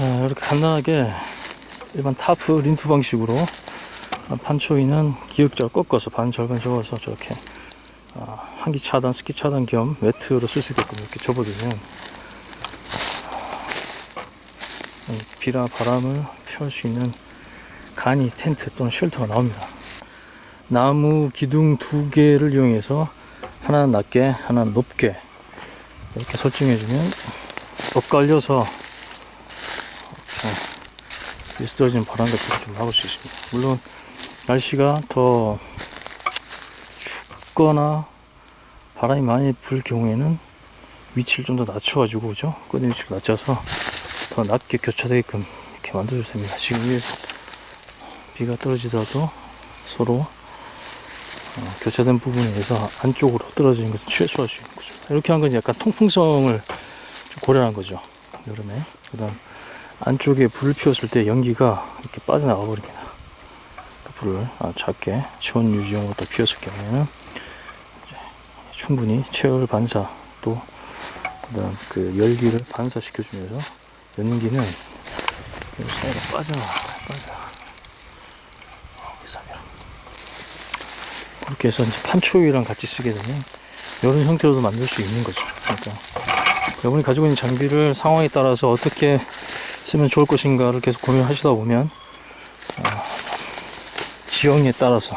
자, 이렇게 간단하게 일반 타프 린투 방식으로 판초이는 기역자를 꺾어서 반 절반 접어서 저렇게 아, 한기 차단, 스키 차단 겸 매트로 쓸 수 있게끔 이렇게 접어두면 이 비나 바람을 피할 수 있는 간이 텐트 또는 쉘터가 나옵니다. 나무 기둥 두 개를 이용해서 하나는 낮게, 하나는 높게 이렇게 설정해주면 엇갈려서 미스터진 바람 같은 걸좀 막을 수 있습니다. 물론 날씨가 더 춥거나 바람이 많이 불 경우에는 위치를 좀 더 낮춰가지고 그죠? 끄는 위치를 낮춰서 더 낮게 교차되게끔 이렇게 만들어도 됩니다. 지금 위에서 비가 떨어지더라도 서로 어, 교차된 부분에 의해서 안쪽으로 떨어지는 것을 최소화할 수 있는 거죠. 이렇게 한 건 약간 통풍성을 좀 고려한 거죠. 여름에. 그 다음 안쪽에 불을 피웠을 때 연기가 이렇게 빠져나가 버립니다. 그 불을 아, 작게 시원 유지용으로 또 피웠을 경우에는 충분히 체열 반사 또 그다음 그 열기를 반사시켜 주면서 연기는 이 사이로 빠져나가 빠져나가 계산이랑 그렇게 해서 이제 판초유랑 같이 쓰게 되면 이런 형태로도 만들 수 있는 거죠. 그러니까 여러분이 가지고 있는 장비를 상황에 따라서 어떻게 쓰면 좋을 것인가를 계속 고민하시다 보면 어, 지형에 따라서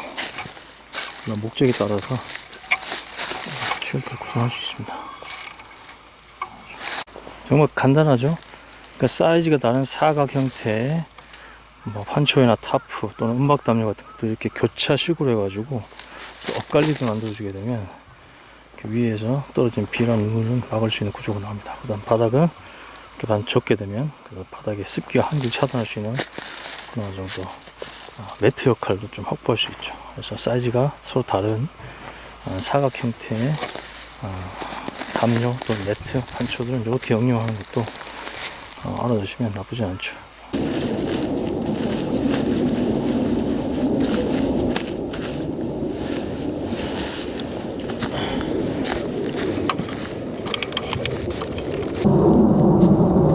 목적에 따라서 쉘터를 구성할 수 있습니다. 정말 간단하죠? 그러니까 사이즈가 다른 사각 형태의 뭐 판초이나 타프 또는 음박 담요 같은 것들 이렇게 교차식으로 해가지고 엇갈리게 만들어주게 되면 그 위에서 떨어진 비나 눈물을 막을 수 있는 구조가 나옵니다. 그 다음 바닥은 이렇게 반 적게 되면 그 바닥에 습기와 한길 차단할 수 있는 어느 정도 아, 매트 역할도 좀 확보할 수 있죠. 그래서 사이즈가 서로 다른 아, 사각 형태의 아, 담요 또는 매트 판초들은 이렇게 응용하는 것도 어, 알아두시면 나쁘지 않죠.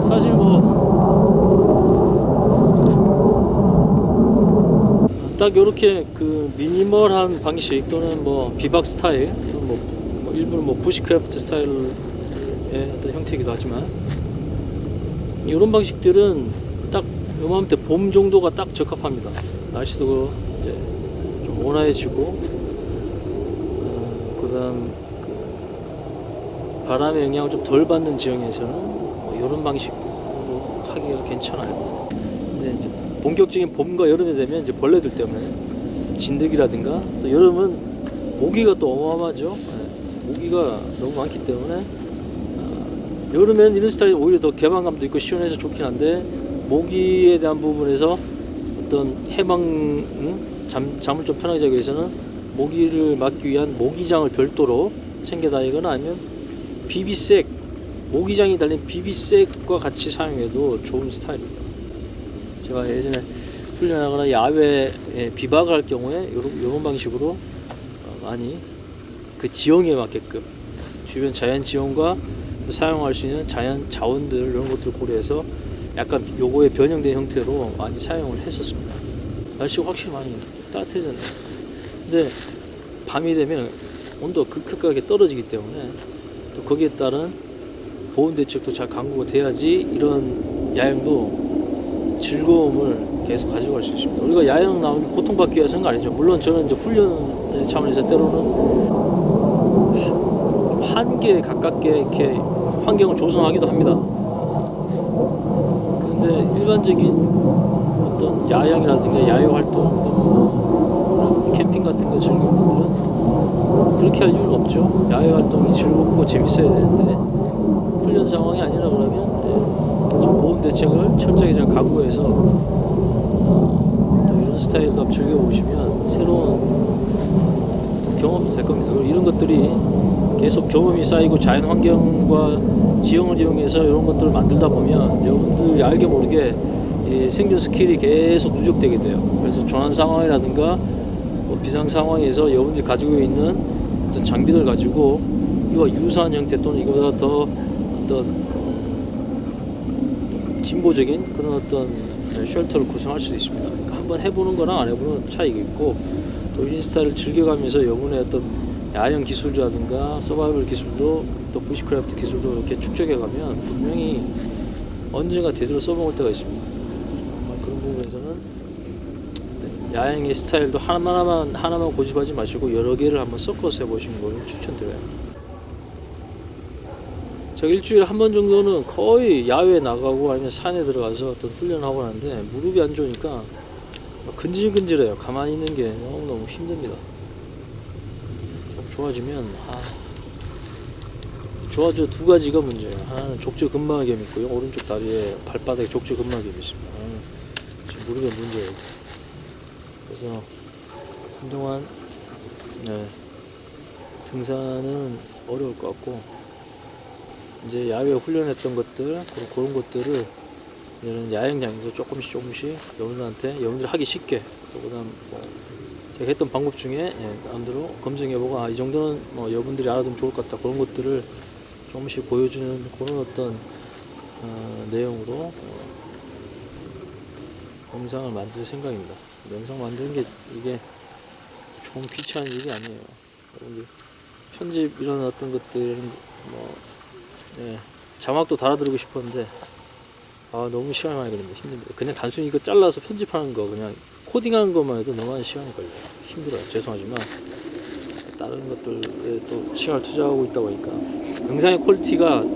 사실 뭐 딱 이렇게 그 미니멀한 방식 또는 뭐 비박 스타일 또는 뭐, 뭐 일부러 뭐 부시크래프트 스타일의 어떤 형태이기도 하지만 이런 방식들은 딱 요맘때 봄 정도가 딱 적합합니다. 날씨도 이제 좀 온화해지고 어, 그다음 그 바람의 영향을 좀 덜 받는 지역에서는 뭐 이런 방식으로 하기가 괜찮아요. 근데 이제 본격적인 봄과 여름이 되면 이제 벌레들 때문에 진드기라든가 또 여름은 모기가 또 어마어마하죠. 네, 모기가 너무 많기 때문에 어, 여름엔 이런 스타일이 오히려 더 개방감도 있고 시원해서 좋긴 한데 모기에 대한 부분에서 어떤 해방 응? 잠, 잠을 좀 편하게 자기 위해서는 모기를 막기 위한 모기장을 별도로 챙겨 다니거나 아니면 비비색 모기장이 달린 비비색과 같이 사용해도 좋은 스타일입니다. 제가 예전에 훈련하거나 야외에 비박을 할 경우에 이런, 방식으로 어, 많이 그 지형에 맞게끔 주변 자연 지형과 또 사용할 수 있는 자연 자원들 이런 것들을 고려해서 약간 요거에 변형된 형태로 많이 사용을 했었습니다. 날씨가 확실히 많이 따뜻해졌네요. 근데 밤이 되면 온도가 급격하게 떨어지기 때문에 또 거기에 따른 보온 대책도 잘 강구가 돼야지 이런 야영도 즐거움을 계속 가져갈 수 있습니다. 우리가 야영 나오는 게 고통받기 위해서 하는 거 아니죠. 물론 저는 이제 훈련 차원에서 때로는 좀 한계에 가깝게 이렇게 환경을 조성하기도 합니다. 그런데 일반적인 어떤 야영이라든가 야외 활동, 또 캠핑 같은 거 즐기는 분들은 그렇게 할 이유는 없죠. 야외 활동이 즐겁고 재밌어야 되는데 훈련 상황이 아니라 그러면 예, 좀 대책을 철저히 잘 강구해서 어, 또 이런 스타일도 한번 즐겨 보시면 새로운 경험이 될 겁니다. 그리고 이런 것들이 계속 경험이 쌓이고 자연 환경과 지형을 이용해서 이런 것들을 만들다 보면 여러분들이 알게 모르게 이 생존 스킬이 계속 누적되게 돼요. 그래서 조난 상황이라든가 뭐 비상 상황에서 여러분들이 가지고 있는 어떤 장비들 가지고 이와 유사한 형태 또는 이거보다 더 어떤 진보적인 그런 어떤 네, 쉘터를 구성할 수도 있습니다. 그러니까 한번 해보는 거랑 안 해보는 차이가 있고 또 1인 스타일을 즐겨가면서 여분의 어떤 야영 기술이라든가 서바이벌 기술도 또 부시크래프트 기술도 이렇게 축적해가면 분명히 언젠가 제대로 써먹을 때가 있습니다. 그런 부분에서는 네, 야영의 스타일도 하나만 하나만 고집하지 마시고 여러 개를 한번 섞어서 해보시는 걸 추천드려요. 제가 일주일에 한 번 정도는 거의 야외에 나가고 아니면 산에 들어가서 어떤 훈련하고 하는데 무릎이 안 좋으니까 막 근질근질해요. 가만히 있는 게 너무너무 힘듭니다. 좀 좋아지면 아, 좋아져 두 가지가 문제예요. 하나는 족저근막염이 있고요. 오른쪽 다리에 발바닥에 족저근막염이 있습니다. 하나는 지금 무릎에 문제예요. 그래서 한동안 네, 등산은 어려울 것 같고 이제 야외 훈련했던 것들 그런, 그런 것들을 이제는 야영장에서 조금씩 조금씩 여러분들한테 여러분들이 하기 쉽게 또 그다음 뭐 제가 했던 방법 중에 예, 나름대로 검증해보고 아, 이 정도는 뭐 여러분들이 알아두면 좋을 것 같다 그런 것들을 조금씩 보여주는 그런 어떤 어, 내용으로 어, 영상을 만들 생각입니다. 영상 만드는 게 이게 좀 귀찮은 일이 아니에요. 여러분들 편집 이런 어떤 것들은 뭐 예, 자막도 달아드리고 싶었는데 아 너무 시간이 많이 걸립니다. 힘듭니다. 그냥 단순히 이거 잘라서 편집하는 거 그냥 코딩하는 것만 해도 너무 많은 시간이 걸려요. 힘들어요. 죄송하지만 다른 것들에 또 시간을 투자하고 있다 보니까 영상의 퀄리티가 예,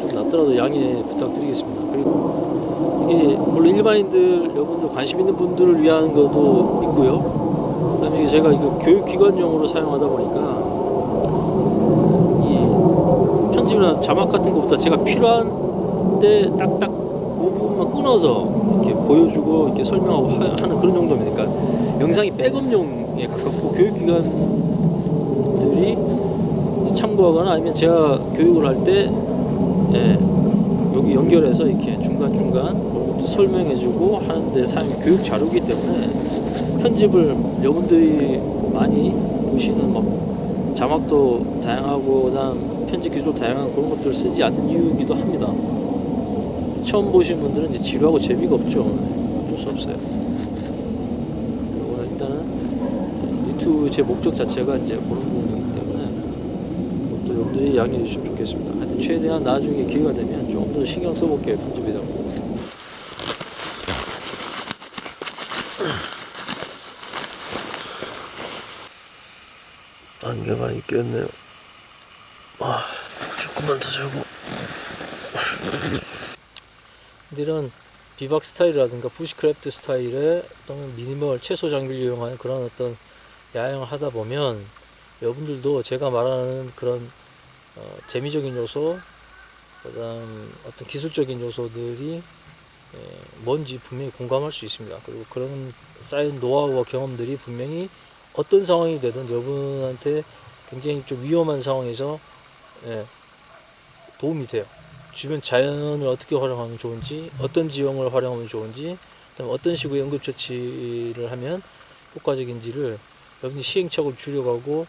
좀 낮더라도 양해 부탁드리겠습니다. 그리고 이게 물론 일반인들 여러분들 관심 있는 분들을 위한 것도 있고요. 그다음에 제가 이거 교육기관용으로 사용하다 보니까 이 편집이나 자막 같은 것보다 제가 필요한 때 딱딱 그 부분만 끊어서 이렇게 보여주고 이렇게 설명하고 하, 는 그런 정도입니다. 그러니까 영상이 백업용에 가깝고 교육기관들이 참고하거나 아니면 제가 교육을 할때 예, 여기 연결해서 이렇게 중간중간 설명해주고 하는데 사용이 교육 자료이기 때문에 편집을 여러분들이 많이 보시는 뭐 자막도 다양하고 그다음 편집 기술 다양한 그런 것들을 쓰지 않는 이유이기도 합니다. 처음 보신 분들은 이제 지루하고 재미가 없죠. 어쩔 수 없어요. 제 목적 자체가 이제 그런 부분이기 때문에 또 여러분들이 양해해 주시면 좋겠습니다. 하여튼 최대한 나중에 기회가 되면 좀 더 신경 써볼게요. 편집에다. 안개가 있겠네요. 아, 조금만 더 자고. 이런 비박 스타일이라든가 부시크래프트 스타일의 또는 미니멀 최소 장비를 이용하는 그런 어떤 야영을 하다 보면 여러분들도 제가 말하는 그런 어, 재미적인 요소 그다음 어떤 기술적인 요소들이 예, 뭔지 분명히 공감할 수 있습니다. 그리고 그런 쌓인 노하우와 경험들이 분명히 어떤 상황이 되든 여러분한테 굉장히 좀 위험한 상황에서 예, 도움이 돼요. 주변 자연을 어떻게 활용하면 좋은지, 어떤 지형을 활용하면 좋은지, 그다음에 어떤 식으로 응급처치를 하면 효과적인지를 여러분이 시행착오를 줄여가고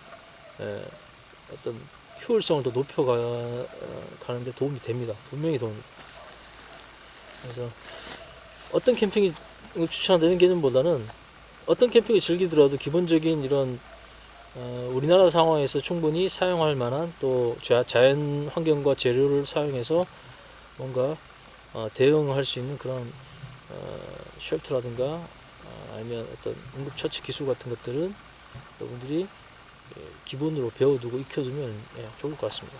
에, 어떤 효율성을 더 높여가는데 도움이 됩니다. 분명히 도움이. 그래서 어떤 캠핑이 추천드리는 개념보다는 어떤 캠핑을 즐기더라도 기본적인 이런 어, 우리나라 상황에서 충분히 사용할 만한 또 자- 자연 환경과 재료를 사용해서 뭔가 어, 대응할 수 있는 그런 어, 쉘터라든가 어, 아니면 어떤 응급 처치 기술 같은 것들은 여러분들이 예, 기본으로 배워두고 익혀두면 예, 좋을 것 같습니다.